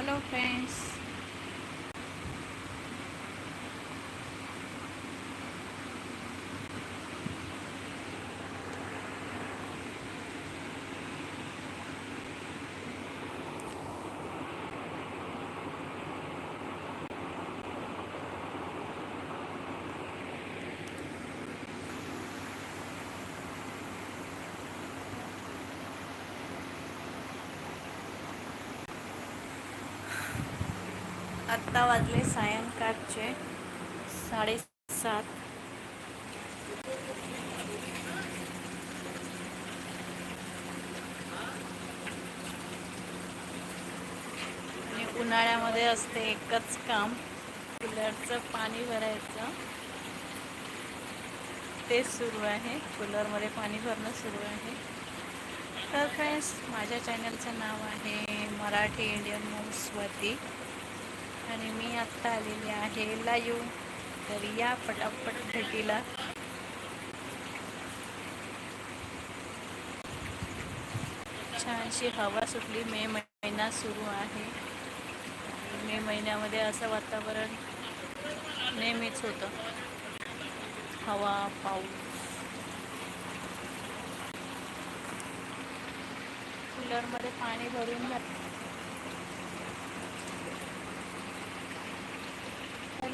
Hello friends आत्ता वाजले सायंकाळचे साडेसात. आणि उन्हाळ्यामध्ये असते एकच काम कूलरचं पाणी भरायचं. ते सुरू आहे कूलरमध्ये पाणी भरणं सुरू आहे. तर फ्रेंड्स माझ्या चॅनलचं नाव आहे मराठी इंडियन मूव्सवरती आणि मी आत्ता आलेली आहे लाईव्ह तर या पटापट भेटीला छानशी हवा सुटली. मे महिना सुरू आहे. मे महिन्यामध्ये असं वातावरण नेहमीच होतं. हवा पाऊस. कूलरमध्ये पाणी भरून घात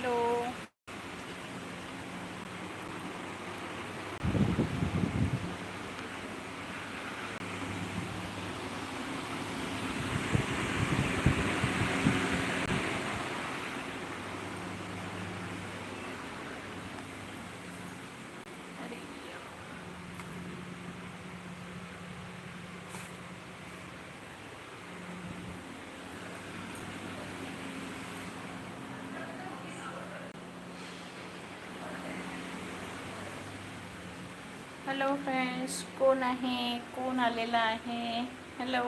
हॅलो हॅलो फ्रेंड्स कोण आहे? कोण आलेला आहे? हॅलो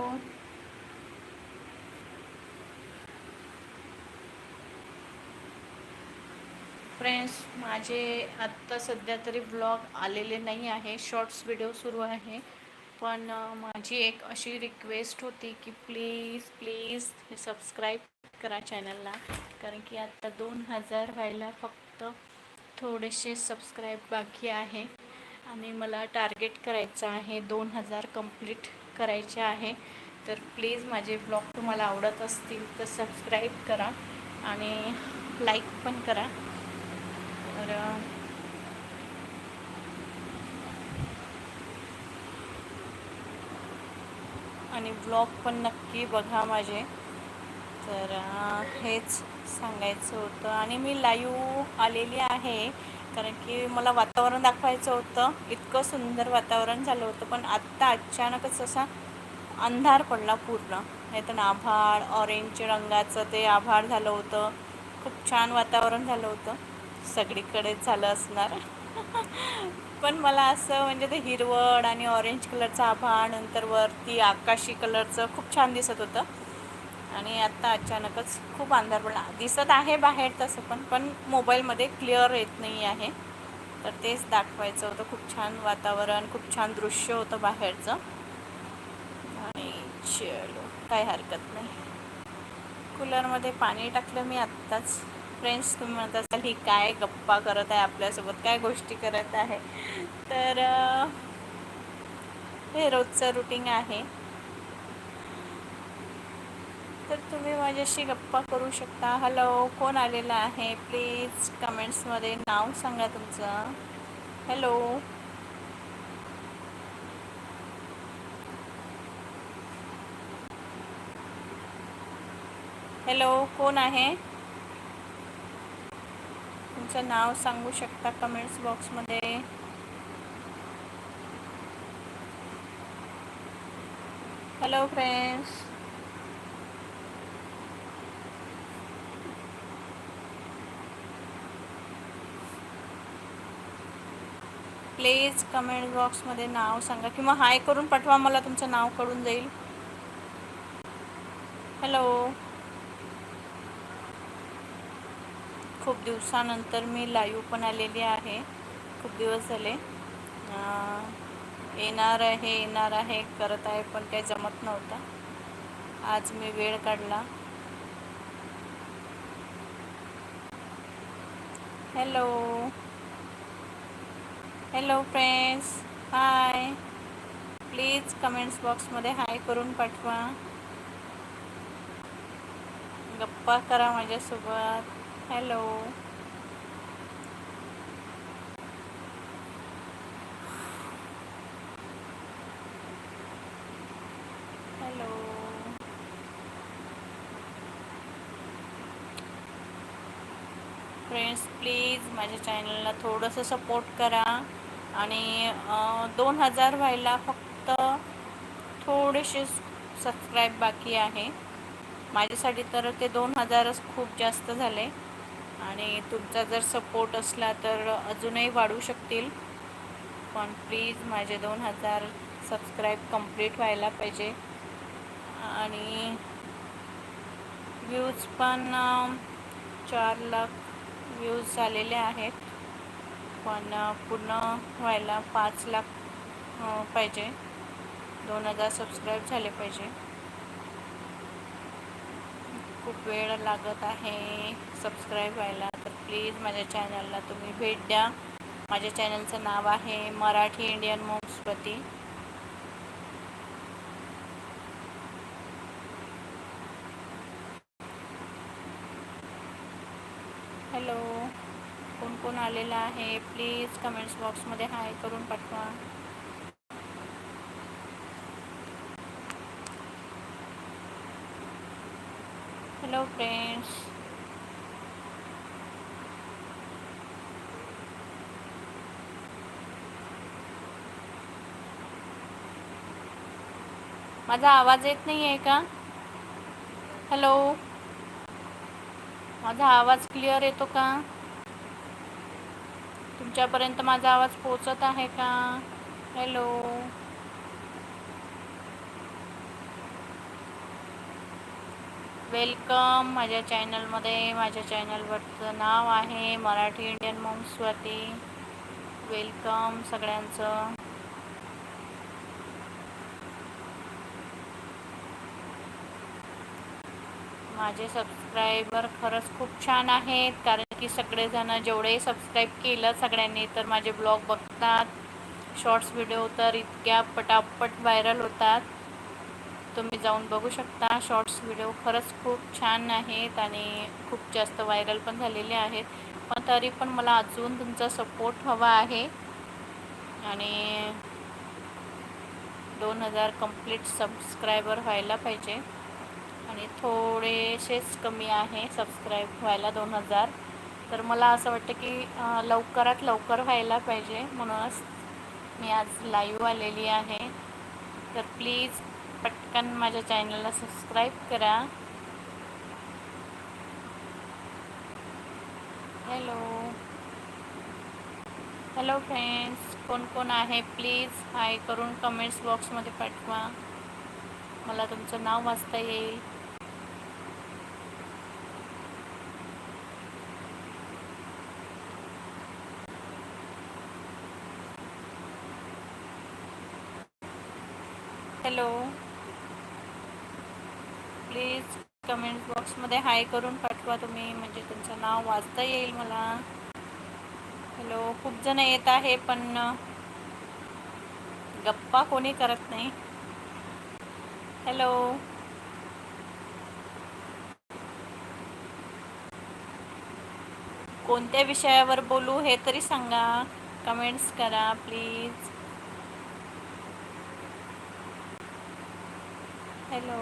फ्रेंड्स माझे आत्ता सध्या तरी ब्लॉग आलेले नाही आहे. शॉर्ट्स व्हिडिओ सुरू आहे. पण माझी एक अशी रिक्वेस्ट होती की प्लीज प्लीज हे सबस्क्राईब करा चॅनलला कारण की आत्ता दोन हजार व्हायला फक्त थोडेसे सबस्क्राईब बाकी आहे. आणि मला टार्गेट करायचं आहे दोन हजार कंप्लीट करायचे आहे. तर प्लीज माझे ब्लॉग तुम्हाला आवडत असतील तर सबस्क्राईब करा आणि लाईक पण करा. तर आणि ब्लॉग पण नक्की बघा माझे. तर हेच सांगायचं होतं. आणि मी लाईव्ह आलेली आहे. कारण की मला वातावरण दाखवायचं होतं. इतकं सुंदर वातावरण झालं होतं पण आत्ता अचानकच असा अंधार पडला पूर्ण. नाही तर आभाळ ऑरेंज रंगाचं ते आभाळ झालं होतं. खूप छान वातावरण झालं होतं. सगळीकडेच झालं असणार. पण मला असं म्हणजे ते हिरवळ आणि ऑरेंज कलरचं आभाळ नंतर वरती आकाशी कलरचं खूप छान दिसत होतं. आणि आत्ता अचानकच खूप अंधार पडला. दिसत आहे बाहेर तसं पण पण मोबाईलमध्ये क्लिअर येत नाही आहे. तर तेच दाखवायचं होतं. खूप छान वातावरण खूप छान दृश्य होतं बाहेरचं. आणि चलो काय हरकत नाही. कूलरमध्ये पाणी टाकलं मी आत्ताच. फ्रेंड्स तुम्ही म्हणत असाल ही काय गप्पा करत आहे आपल्यासोबत? काय गोष्टी करत आहे? तर हे रोजचं रुटीन आहे. तर तुम्ही माझ्याशी गप्पा करू शकता. हॅलो कोण आलेला आहे? प्लीज कमेंट्समध्ये नाव सांगा तुमचं. हॅलो हॅलो कोण आहे? तुमचं नाव सांगू शकता कमेंट्स बॉक्समध्ये हॅलो फ्रेंड्स प्लीज कमेंट बॉक्समध्ये नाव सांगा किंवा हाय करून पाठवा मला तुमचं नाव कळून जाईल. हॅलो खूप दिवसानंतर मी लाईव्ह पण आलेली आहे. खूप दिवस झाले. येणार आहे येणार आहे करत आहे पण काही जमत नव्हता. आज मी वेळ काढला. Hello hello friends hi please comments बॉक्समध्ये हाय करून पाठवा. गप्पा करा माझ्यासोबत. हॅलो हॅलो फ्रेंड्स प्लीज माझ्या चॅनलला थोडंसं सपोर्ट करा. आणि दोन हजार व्हायला फक्त थोडेसे सबस्क्राईब बाकी आहे. माझ्यासाठी तर ते दोन हजारच खूप जास्त झाले. आणि तुमचा जर सपोर्ट असला तर अजूनही वाढू शकतील. पण प्लीज माझे दोन हजार सबस्क्राईब कंप्लीट व्हायला पाहिजे. आणि व्ह्यूज पण चार लाख व्ह्यूज झालेले आहेत. पण पूर्ण व्हायला पाच लाख पाहिजे. दोन हजार सबस्क्राईब झाले पाहिजे. खूप वेळ लागत आहे सबस्क्राईब व्हायला तर प्लीज माझ्या चॅनलला तुम्ही भेट द्या. माझ्या चॅनलचं नाव आहे मराठी इंडियन मोम्सपती हॅलो कोण आहे. प्लीज कमेंट्स बॉक्समध्ये हाय करून पाठवा. हॅलो फ्रेंड्स माझा आवाज येत नाही आहे का? हॅलो माझा आवाज क्लिअर येतो का? तुमच्यापर्यंत माझा आवाज पोचत आहे का? हॅलो वेलकम माझ्या चॅनलमध्ये माझ्या चॅनलवरचं नाव आहे मराठी इंडियन मोम स्वाती वेलकम सगळ्यांचं. माझे सबस्क्रायबर खरंच खूप छान आहेत कारण की सगळेजणं जेवढे सबस्क्राईब केलं सगळ्यांनी तर माझे ब्लॉग बघतात. शॉर्ट्स व्हिडिओ तर इतक्या पटापट व्हायरल होतात. तुम्ही जाऊन बघू शकता. शॉर्ट्स व्हिडिओ खरंच खूप छान आहेत आणि खूप जास्त व्हायरल पण झालेले आहेत. पण तरी पण मला अजून तुमचा सपोर्ट हवा आहे. आणि दोन हजार कंप्लीट सबस्क्रायबर व्हायला पाहिजे. आणि थोडेसेच कमी आहे सबस्क्राईब व्हायला दोन हजार. तर मला असं वाटतं की लवकरात लवकर व्हायला पाहिजे म्हणूनच मी आज लाईव्ह आलेली आहे. तर प्लीज पटकन माझ्या चॅनलला सबस्क्राईब करा. हॅलो हॅलो फ्रेंड्स कोण कोण आहे? प्लीज हाय करून कमेंट्स बॉक्समध्ये पाठवा. मला तुमचं नाव वाचता येईल. हॅलो. प्लीज कमेंट बॉक्समध्ये हाय करून पाठवा तुम्ही म्हणजे तुमचं नाव वाचता येईल मला. हॅलो खूप जण येत आहे पण गप्पा कोणी करत नाही. हॅलो कोणत्या विषयावर बोलू हे तरी सांगा. कमेंट्स करा प्लीज हॅलो.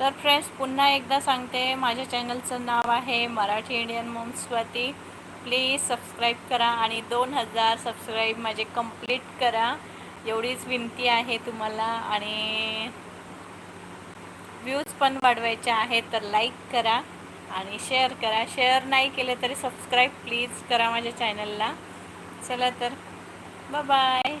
तर फ्रेंड्स पुन्हा एकदा सांगते माझ्या चॅनलचं नाव आहे मराठी इंडियन मोम स्वाती प्लीज सबस्क्राईब करा आणि दोन हजार सबस्क्राईब माझे कंप्लीट करा. एवढीच विनंती आहे तुम्हाला आणि व्ह्यूज पण वाढवायचे आहेत तर लाईक करा आणि शेअर करा. शेअर नाही केले तरी सबस्क्राईब प्लीज करा माझ्या चॅनलला. चला तर बाय